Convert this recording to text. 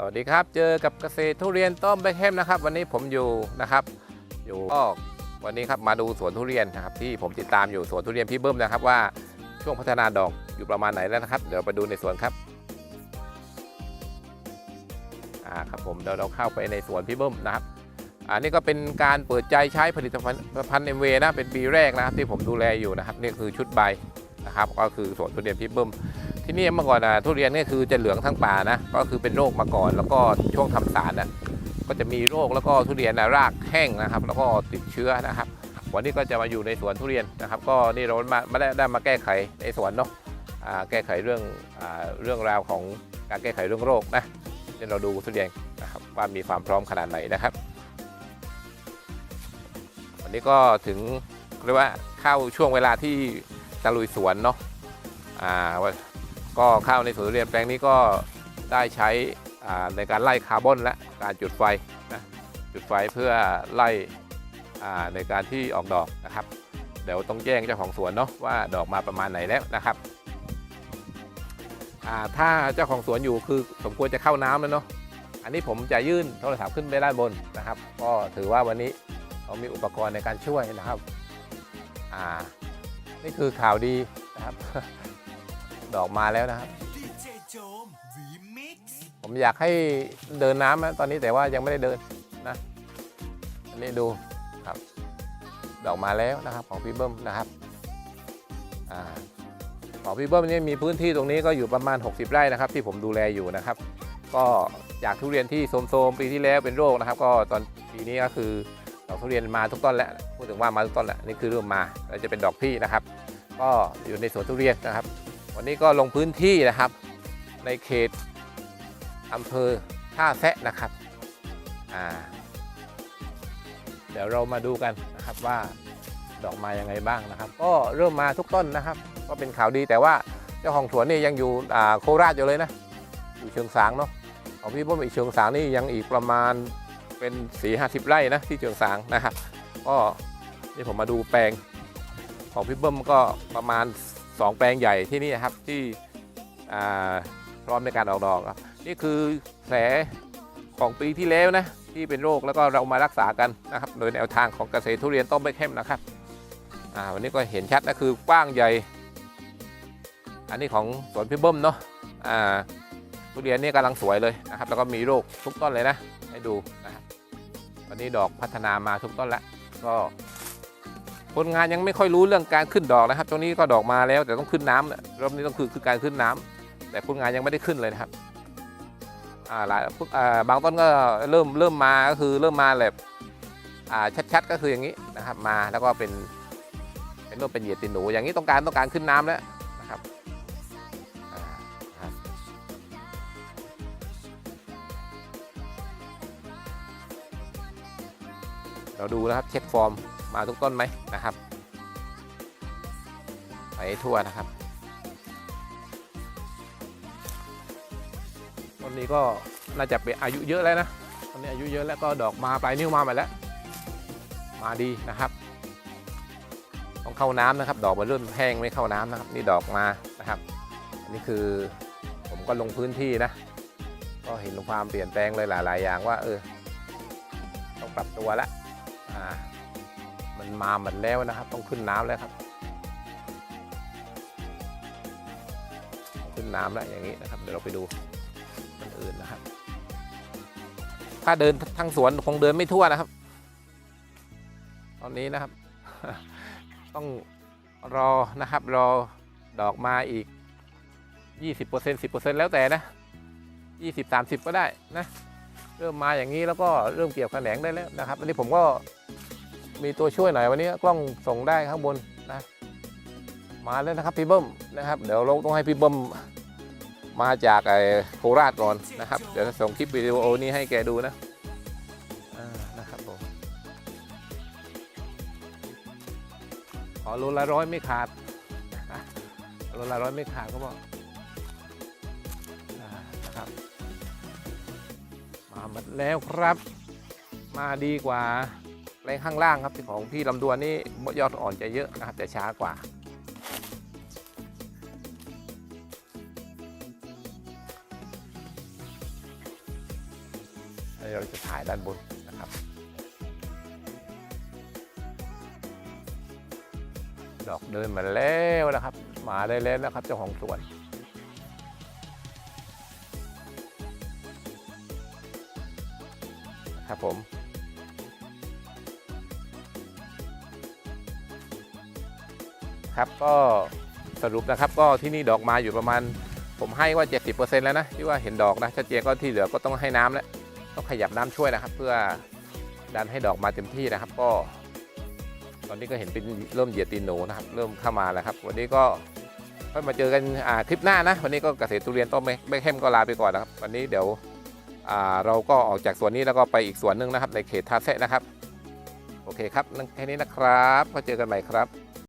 สวัสดีครับ เจอกับเกษตรทุเรียนต้มแบคแฮมนะครับ วันนี้ผมอยู่นะครับ อยู่ก็วันนี้ครับมาดูสวนทุเรียนนะครับที่ผมติดตามอยู่สวนทุเรียนพี่เบิ้มนะครับว่าช่วงพัฒนาดอกอยู่ประมาณไหนแล้วนะครับ เดี๋ยวไปดูในสวนครับอ่าครับผมเดี๋ยวเราเข้าไปในสวนพี่เบิ้มนะครับอันนี้ก็เป็นการเปิดใจใช้ผลิตภัณฑ์เอ็มเวนะเป็นปีแรกนะครับที่ผมดูแลอยู่นะครับนี่คือชุดใบนะครับ ก็คือสวนทุเรียนพี่เบิ้ม ที่นี่เมื่อก่อนนะทุเรียนนี่คือจะเหลืองทั้งป่านะ ก็คือเป็นโรคมาก่อน แล้วก็ช่วงทำสารนะก็จะมีโรคแล้วก็ทุเรียนนะรากแห้งนะครับ แล้วก็ติดเชื้อนะครับ วันนี้ก็จะมาอยู่ในสวนทุเรียนนะครับ ก็นี่เรามาไม่ได้ได้มาแก้ไขในสวนเนาะแก้ไขเรื่องอเรื่องราวของการแก้ไขเรื่องโรคนะเดี๋ยวเราดูทุเรียนนะครับว่ามีความพร้อมขนาดไหนนะครับ วันนี้ก็ถึงเรียกว่าเข้าช่วงเวลาที่ตะลุยสวนเนาะว่า ก็ข้าวในสวนทุเรียนแปลงนี้ก็ได้ใช้ในการไล่คาร์บอนและการจุดไฟนะจุดไฟเพื่อไล่ในการที่ออกดอกนะครับ เดี๋ยวต้องแจ้งเจ้าของสวนเนาะว่าดอกมาประมาณไหนแล้วนะครับถ้าเจ้าของสวนอยู่คือสมควรจะเข้าน้ำแล้วเนาะอันนี้ผมจะยื่นโทรศัพท์ขึ้นไปด้านบนนะครับ ก็ถือว่าวันนี้เรามีอุปกรณ์ในการช่วยนะครับ อ่า นี่คือข่าวดีนะครับ ดอกมาแล้วนะครับดีเจโจมวีมิกซ์ผมอยากให้เดินน้ำนะตอนนี้แต่ว่ายังไม่ได้เดินนะอันนี้ดูครับ ดอกมาแล้วนะครับของพี่เบิ้มนะครับอาของพี่เบิ้มนี่มีพื้นที่ตรงนี้ก็อยู่ประมาณ 60 ไร่นะครับ ที่ผมดูแลอยู่นะครับ ก็จากทุเรียนที่โทรมๆปีที่แล้วเป็นโรคนะครับ ก็ตอนปีนี้ก็คือดอกทุเรียนมาทุกต้นแล้วพูดถึงว่ามาทุกต้นแล้วนี่คือเริ่มมาแล้วจะเป็นดอกพี่นะครับ ก็อยู่ในสวนทุเรียนนะครับ วันนี้ก็ลงพื้นที่นะครับ ในเขตอำเภอท่าแซะนะครับอ่าเดี๋ยวเรามาดูกันนะครับว่าดอกมายังไงบ้างนะครับ ก็เริ่มมาทุกต้นนะครับ ก็เป็นข่าวดีแต่ว่าเจ้าของสวนนี่ยังอยู่โคราชอยู่เลยนะ อยู่เชิงสางเนาะของพี่เบิ้มอีกเชิงสางนี่ยังอีกประมาณเป็นสี่ห้าสิบไร่นะที่เชิงสางนะครับ ก็นี่ผมมาดูแปลงของพี่เบิ้มก็ประมาณ 2 แปลงใหญ่ที่นี่นะครับที่พร้อมในการออกดอกครับนี่คือแผลของปีที่แล้วนะที่เป็นโรคแล้วก็เรามารักษากันนะครับโดยแนวทางของเกษตรทุเรียนต้มไม่เข้มนะครับวันนี้ก็เห็นชัดนะคือกว้างใหญ่ อันนี้ของสวนพี่เบิ้มเนาะทุเรียนนี่กำลังสวยเลยนะครับ แล้วก็มีโรคทุกต้นเลยนะให้ดูนะครับวันนี้ดอกพัฒนามาทุกต้นแล้วก็ คนงานยังไม่ค่อยรู้เรื่องการขึ้นดอกนะครับตรงนี้ก็ดอกมาแล้วแต่ต้องขึ้นน้ำนะรอบนี้ต้องคือคือการขึ้นน้ำแต่คนงานยังไม่ได้ขึ้นเลยนะครับอ่าหลายบางต้นก็เริ่มเริ่มมาก็คือเริ่มมาแบบอ่าชัดๆก็คืออย่างนี้นะครับ มาแล้วก็เป็นเป็นเริ่มเป็นเหยียดตินหนู อย่างนี้ต้องการต้องการขึ้นน้ำแล้ว เราดูนะครับเช็คฟอร์มมาทุกต้นไหมนะครับไปทั่วนะครับต้นนี้ก็น่าจะเป็นอายุเยอะแล้วนะต้นนี้อายุเยอะแล้วก็ดอกมาปลายนิ้วมาหมดแล้ว มาดีนะครับ ต้องเข้าน้ำนะครับ ดอกมันเริ่มแห้งไม่เข้าน้ำนะครับ นี่ดอกมานะครับ อันนี้คือผมก็ลงพื้นที่นะ ก็เห็นความเปลี่ยนแปลงเลยหลาย ๆ อย่างว่าเออต้องปรับตัวแล้ว อ่ามันมาหมดแล้วนะครับ ต้องขึ้นน้ำแล้วครับ ขึ้นน้ำแล้วอย่างนี้นะครับ เดี๋ยวเราไปดูต้นอื่นนะครับ ถ้าเดินทั้งสวนคงเดินไม่ทั่วนะครับ ตอนนี้นะครับ ต้องรอนะครับ รอดอกมาอีก 20% 10%แล้วแต่นะ 20 30ก็ได้นะ เริ่มมาอย่างนี้แล้วก็เริ่มเกี่ยวแขนงได้แล้วนะครับอันนี้ผมก็มีตัวช่วยหน่อยวันนี้กล้องส่งได้ข้างบนนะมาแล้วนะครับพี่เบิ้มนะครับ เดี๋ยวเราต้องให้พี่เบิ้มมาจากไอ้โคราชก่อนนะครับ เดี๋ยวจะส่งคลิปวิดีโอนี้ให้แกดูนะนะครับผมขอโลละร้อยไม่ขาดโลละร้อยไม่ขาดก็บอก มาแล้วครับ มาดีกว่าแรงข้างล่างครับของพี่ลำดวนนี่ยอดอ่อนจะเยอะนะครับแต่ช้ากว่า เราจะถ่ายด้านบนนะครับ ดอกเดินมาแล้วนะครับ มาได้แล้วนะครับเจ้าของสวน ครับผมครับก็สรุปนะครับก็ที่นี่ดอกมาอยู่ประมาณ ผมให้ว่า 70%แล้วนะที่ว่าเห็นดอกนะชัดเจนก็ที่เหลือก็ต้องให้น้ำแล้วต้องขยับน้ำช่วยนะครับ เพื่อดันให้ดอกมาเต็มที่นะครับ ก็ ตอนนี้ก็เห็นเป็นเริ่มเหยียดตีนหนูนะครับ เริ่มเข้ามาแล้วครับ วันนี้ก็ค่อยมาเจอกันคลิปหน้านะ วันนี้ก็เกษตรทุเรียนต้นไม่เข้มก็ลาไปก่อนนะครับ วันนี้เดี๋ยว เราก็ออกจากสวนนี้แล้วก็ไปอีกสวนหนึ่งนะครับ ในเขตท่าแซะนะครับ โอเคครับแค่นี้นะครับก็เจอกันใหม่ครับ